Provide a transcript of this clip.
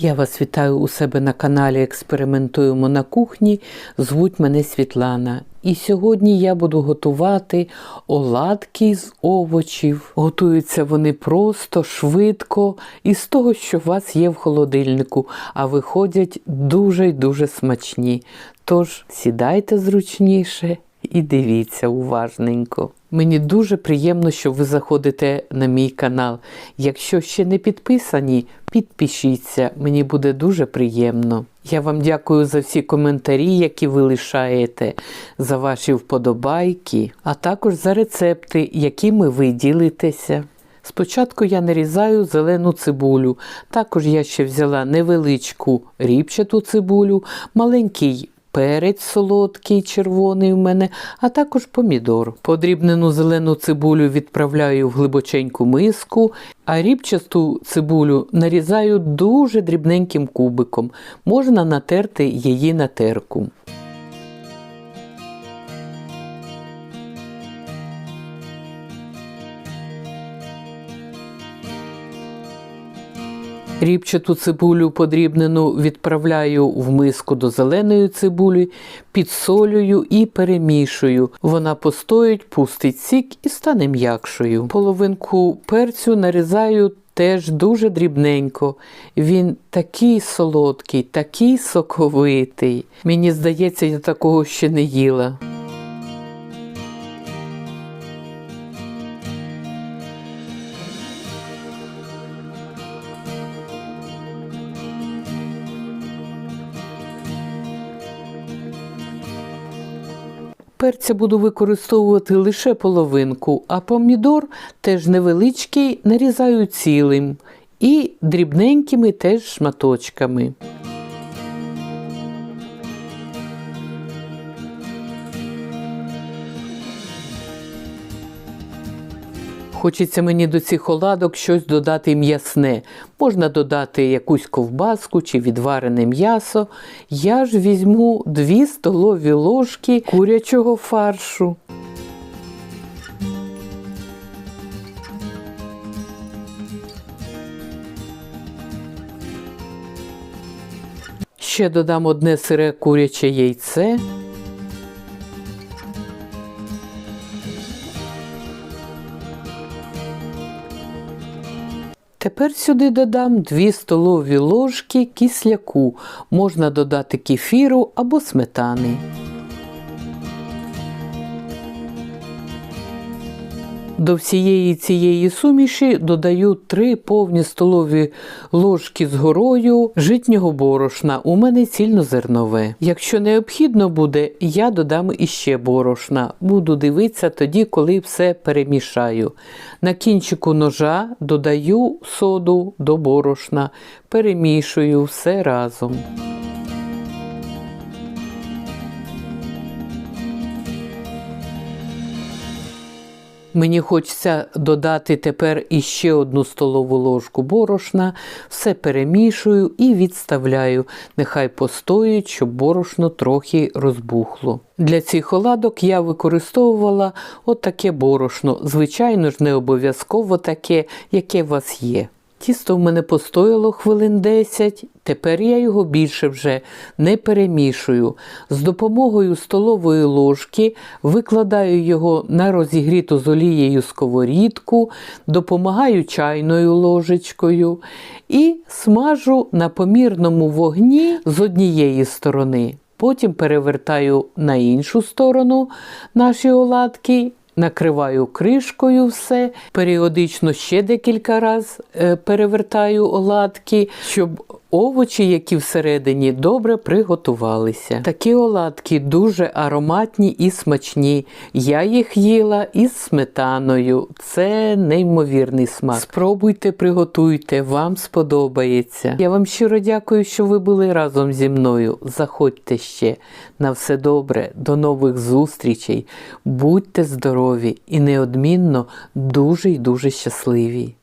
Я вас вітаю у себе на каналі Експериментуємо на кухні. Звуть мене Світлана. І сьогодні я буду готувати оладки з овочів. Готуються вони просто, швидко і з того, що у вас є в холодильнику, а виходять дуже й дуже смачні. Тож сідайте зручніше і дивіться уважненько. Мені дуже приємно, що ви заходите на мій канал. Якщо ще не підписані, підпишіться, мені буде дуже приємно. Я вам дякую за всі коментарі, які ви лишаєте, за ваші вподобайки, а також за рецепти, якими ви ділитеся. Спочатку я нарізаю зелену цибулю. Також я ще взяла невеличку ріпчату цибулю, маленький перець солодкий, червоний в мене, а також помідор. Подрібнену зелену цибулю відправляю в глибоченьку миску, а рібчасту цибулю нарізаю дуже дрібненьким кубиком. Можна натерти її на терку. Ріпчату цибулю подрібнену відправляю в миску до зеленої цибулі, підсолюю і перемішую. Вона постоїть, пустить сік і стане м'якшою. Половинку перцю нарізаю теж дуже дрібненько. Він такий солодкий, такий соковитий. Мені здається, я такого ще не їла. Перця буду використовувати лише половинку, а помідор теж невеличкий, нарізаю цілим і дрібненькими теж шматочками. Хочеться мені до цих оладок щось додати м'ясне. Можна додати якусь ковбаску чи відварене м'ясо. Я ж візьму 2 столові ложки курячого фаршу. Ще додам одне сире куряче яйце. Тепер сюди додам 2 столові ложки кисляку. Можна додати кефіру або сметани. До всієї цієї суміші додаю 3 повні столові ложки з горою житнього борошна. У мене цільнозернове. Якщо необхідно буде, я додам іще борошна. Буду дивитися тоді, коли все перемішаю. На кінчику ножа додаю соду до борошна, перемішую все разом. Мені хочеться додати тепер іще одну столову ложку борошна, все перемішую і відставляю. Нехай постоїть, щоб борошно трохи розбухло. Для цих оладок я використовувала отаке борошно. Звичайно ж, не обов'язково таке, яке у вас є. Тісто в мене постояло хвилин 10, тепер я його більше вже не перемішую. З допомогою столової ложки викладаю його на розігріту з олією сковорідку, допомагаю чайною ложечкою і смажу на помірному вогні з однієї сторони. Потім перевертаю на іншу сторону наші оладки накриваю кришкою все, періодично ще декілька разів перевертаю оладки, щоб овочі, які всередині, добре приготувалися. Такі оладки дуже ароматні і смачні. Я їх їла із сметаною. Це неймовірний смак. Спробуйте, приготуйте, вам сподобається. Я вам щиро дякую, що ви були разом зі мною. Заходьте ще. На все добре, до нових зустрічей. Будьте здорові і неодмінно дуже й дуже щасливі.